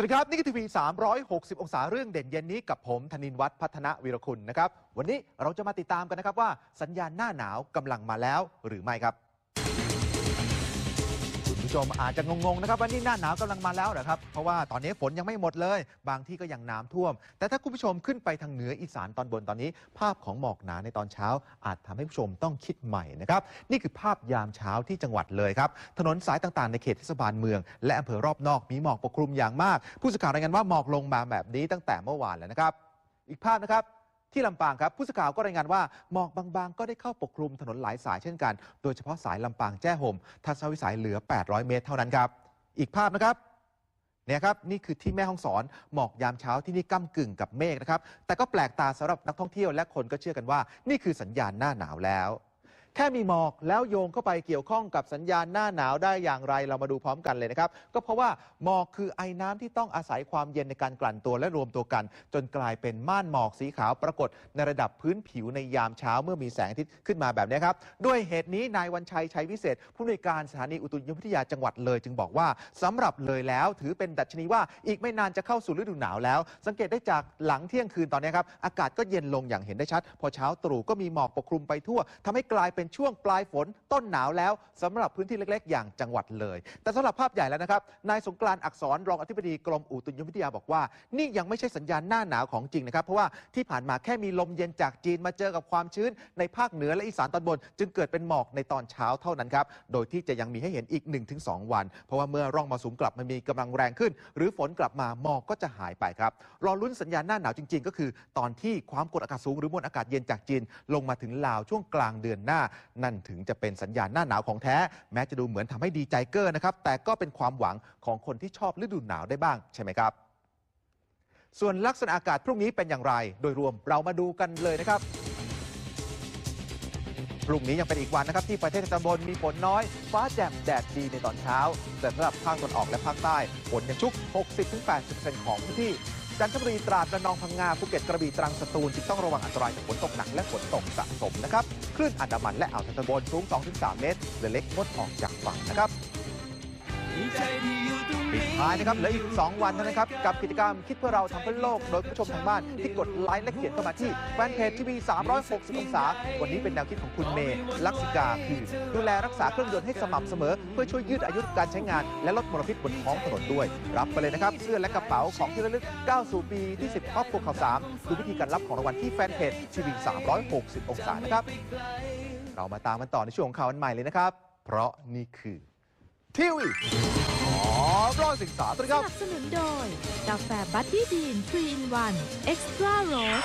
สวัสดีครับ นี่คือทีวี 360 องศาเรื่องเด่นเย็นนี้กับผมธนินวัฒน์พัฒนวิรคุณนะครับ วันนี้เราจะมาติดตามกันนะครับว่าสัญญาณหน้าหนาวกำลังมาแล้วหรือไม่ครับ ผู้ชมอาจจะงงๆนะครับว่านี่หน้าหนาวกำลังมาแล้วนะครับ เพราะว่าตอนนี้ฝนยังไม่หมดเลย บางที่ก็ยังน้ำท่วม แต่ถ้าคุณผู้ชมขึ้นไปทางเหนืออีสานตอนบนตอนนี้ ภาพของหมอกหนาในตอนเช้า อาจทำให้ผู้ชมต้องคิดใหม่นะครับนี่คือภาพยามเช้าที่จังหวัดเลยครับถนนสายต่างๆในเขตเทศบาลเมือง และอำเภอรอบนอกมีหมอกปกคลุมอย่างมาก ผู้สื่อข่าวรายงานว่าหมอกลงมาแบบนี้ตั้งแต่เมื่อวานแล้วนะครับ อีกภาพนะครับ ที่ลำปางครับผู้สื่อข่าวก็รายงานว่าหมอกบางๆ ก็ได้เข้าปกคลุมถนนหลายสายเช่นกัน โดยเฉพาะสายลำปางแจ้ห่มทัศนวิสัยเหลือ 800 เมตรเท่านั้นครับ อีกภาพนะครับเนี่ยครับนี่คือที่แม่ห้องสอนหมอกยามเช้าที่นี่ก้ากึ่งกับเมฆนะครับแต่ก็แปลกตาสำหรับนักท่องเที่ยวและคนก็เชื่อกันว่า นี่คือสัญญาณหน้าหนาวแล้ว แค่มีหมอกแล้วโยงเข้าไปเกี่ยวข้องกับสัญญาณหน้าหนาวได้อย่างไรเรามาดูพร้อมกันเลยนะครับ ก็เพราะว่าหมอกคือไอ้น้ำที่ต้องอาศัยความเย็นในการกลั่นตัวและรวมตัวกัน จนกลายเป็นม่านหมอกสีขาวปรากฏในระดับพื้นผิวในยามเช้าเมื่อมีแสงอาทิตย์ขึ้นมาแบบนี้ครับด้วยเหตุนี้นายวันชัยชัยวิเศษ ผู้อำนวยการสถานีอุตุนิยมวิทยาจังหวัดเลย จึงบอกว่าสำหรับเลยแล้วถือเป็นดัชนีว่าอีกไม่นานจะเข้าสู่ฤดูหนาวแล้ว สังเกตได้จากหลังเที่ยงคืนตอนนี้ครับอากาศก็เย็นลงอย่างเห็นได้ชัด พอเช้าตรู่ก็มีหมอกปกคลุมไปทั่วทำให้กลายเป็นเป็นช่วงปลายฝนต้นหนาวแล้วสำหรับพื้นที่เล็กๆ อย่างจังหวัดเลย แต่สำหรับภาพใหญ่แล้วนะครับนายสงกรานต์อักษรรองอธิบดีกรมอุตุนิยมวิทยาบอกว่า นี่ยังไม่ใช่สัญญาณหน้าหนาวของจริงนะครับเพราะว่าที่ผ่านมาแค่มีลมเย็นจากจีนมาเจอกับความชื้น ในภาคเหนือและอีสานตอนบน จึงเกิดเป็นหมอกในตอนเช้าเท่านั้นครับโดยที่จะยังมีให้เห็นอีก 1-2 วัน เพราะว่าเมื่อร่องมรสุมกลับมามีกำลังแรงขึ้น หรือฝนกลับมาหมอกก็จะหายไปครับรอลุ้นสัญญาณหน้าหนาวจริง ๆ ก็คือ ตอนที่ความกดอากาศสูงหรือมวลอากาศเย็นจากจีนลงมาถึงลาวช่วงกลางเดือนหน้านั่นถึงจะเป็นสัญญาณหน้าหนาวของแท้ แม้จะดูเหมือนทำให้ดีใจเกอร์นะครับ แต่ก็เป็นความหวังของคนที่ชอบฤดูหนาวได้บ้างใช่ไหมครับ ส่วนลักษณะอากาศพรุ่งนี้เป็นอย่างไร โดยรวมเรามาดูกันเลยนะครับพรุ่งนี้ยังเป็นอีกวันนะครับที่ประเทศตะบนมีฝนน้อย ฟ้าแจ่มแดดดีในตอนเช้า แต่สำหรับภาคตะวันออกและภาคใต้ฝนยังชุก 60-80%ของพื้นที่ จันทบุรีตราดระนองพังงาภูเก็ตกระบี่ตรังสตูลจึงต้องระวังอันตรายจากฝนตกหนักและฝนตกสะสมนะครับคลื่นอันดามันและอ่าวไทยตะบนสูง 2-3 เมตรเรือเล็กงดออกจากฝั่งนะครับปิด ท้ายนะครับเหลืออีก 2 วันเท่านั้นครับ กับกิจกรรมคิดเพื่อเราทำเพื่อโลก โดยผู้ชมทางบ้านที่กดไลค์และเขียนเข้ามาที่แฟนเพจทีวี 360 องศา วันนี้เป็นแนวคิดของคุณเมย์ลักษิกาคือดูแลรักษาเครื่องยนต์ให้สม่ำเสมอ เพื่อช่วยยืดอายุการใช้งาน และลดมลพิษบนท้องถนนด้วย รับไปเลยนะครับเสื้อและกระเป๋าของที่ระลึกก้าวสู่ปีที่ 10ครอบครัวข่าวสามดูวิธีการรับของรางวัลที่แฟนเพจทีวี360 องศานะครับเรามาตามกันต่อในช่วงของข่าววันใหม่เลยนะครับ เพราะนี่คือทีวี รอยศึกษาสวัสดีครับสนับสนุนโดย กาแฟบัตตี้ดีนทรีอินวันเอ็กซ์ตร้าโรส